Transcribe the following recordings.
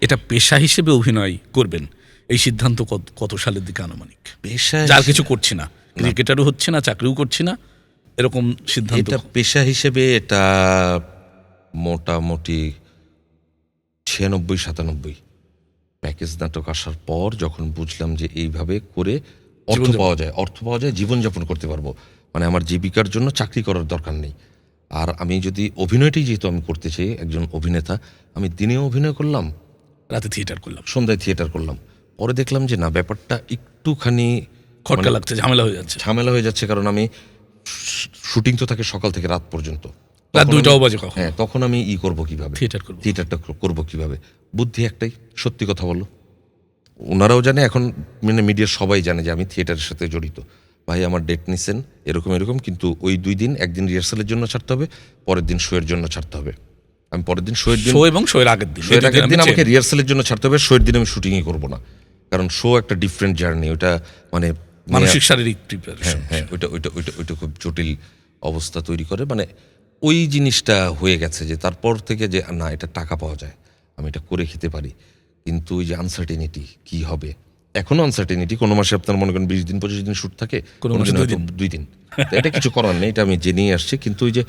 এটা পেশা হিসেবে অভিনয় করবেন। এই সিদ্ধান্ত কত- কত সালের দিকে আনুমানিক? পেশা যার কিছু করছি না। ক্রিকেটারও হচ্ছে না চাকরিও করছি না। এরকম সিদ্ধান্ত এটা পেশা হিসেবে এটা মোটামুটি ছিয়ানব্বই সাতানব্বই প্যাকেজ নাটক আসার পর যখন বুঝলাম যে এইভাবে করে অর্থ পাওয়া যায় অর্থ পাওয়া যায় জীবনযাপন করতে পারব। মানে আমার জীবিকার জন্য চাকরি করার দরকার নেই। আর আমি যদি অভিনয়টাই যেহেতু আমি করতে চাই একজন অভিনেতা আমি দিনেও অভিনয় করলাম। রাতে থিয়েটার করলাম। সন্ধ্যায় থিয়েটার করলাম। পরে দেখলাম যে না ব্যাপারটা একটুখানি খটকা লাগছে ঝামেলা হয়ে যাচ্ছে। ঝামেলা হয়ে যাচ্ছে কারণ আমি শুটিং তো থাকে সকাল থেকে রাত পর্যন্ত। রাত দুইটাও বাজে কখন? হ্যাঁ তখন আমি ই করব কীভাবে? থিয়েটার করব। থিয়েটারটা করব কীভাবে? বুদ্ধি একটাই সত্যি কথা বলো। ওনারাও জানে এখন মানে মিডিয়ার সবাই জানে যে আমি থিয়েটারের সাথে জড়িত। ভাই আমার ডেট নিছেন এরকম এরকম কিন্তু ওই দুই দিন একদিন রিহার্সালের জন্য ছাড়তে হবে পরের দিন শোয়ের জন্য ছাড়তে হবে। আমি পরের দিন শোয়ের দিন শো এবং শোয়ের আগের দিন। শোয়ের আগের দিন আমাকে রিহার্সালের জন্য ছাড়তে হবে শোয়ের দিন আমি শুটিংই করব না। কারণ শো একটা ডিফারেন্ট জার্নি ওটা মানে মানসিক শারীরিক প্রিপারেশন হ্যাঁ ওইটা ওইটা ওইটা ওইটা খুব জটিল অবস্থা তৈরি করে। মানে ওই জিনিসটা হয়ে গেছে যে তারপর থেকে যে না এটা টাকা পাওয়া যায় আমি এটা করে খেতে পারি। কিন্তু ওই যে আনসার্টেনিটি কি হবে? এখনও আনসার্টেনিটি কোনো মাসে আপনার মনে করেন বিশ দিন পঁচিশ দিন শুট থাকে কোনো মাসে দিন দুই দিন। এটা কিছু করার নেই এটা আমি জেনেই আসছি। কিন্তু ওই যে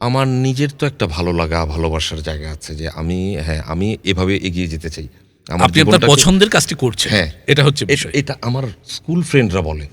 আমার নিজের তো একটা ভালো লাগা ভালোবাসার জায়গা আছে যে আমি হ্যাঁ আমি এভাবে এগিয়ে যেতে চাই। আমার আপনি আপনার পছন্দের কাজটি করছেন। হ্যাঁ। এটা হচ্ছে বিষয়। এটা আমার স্কুল ফ্রেন্ডরা বলে।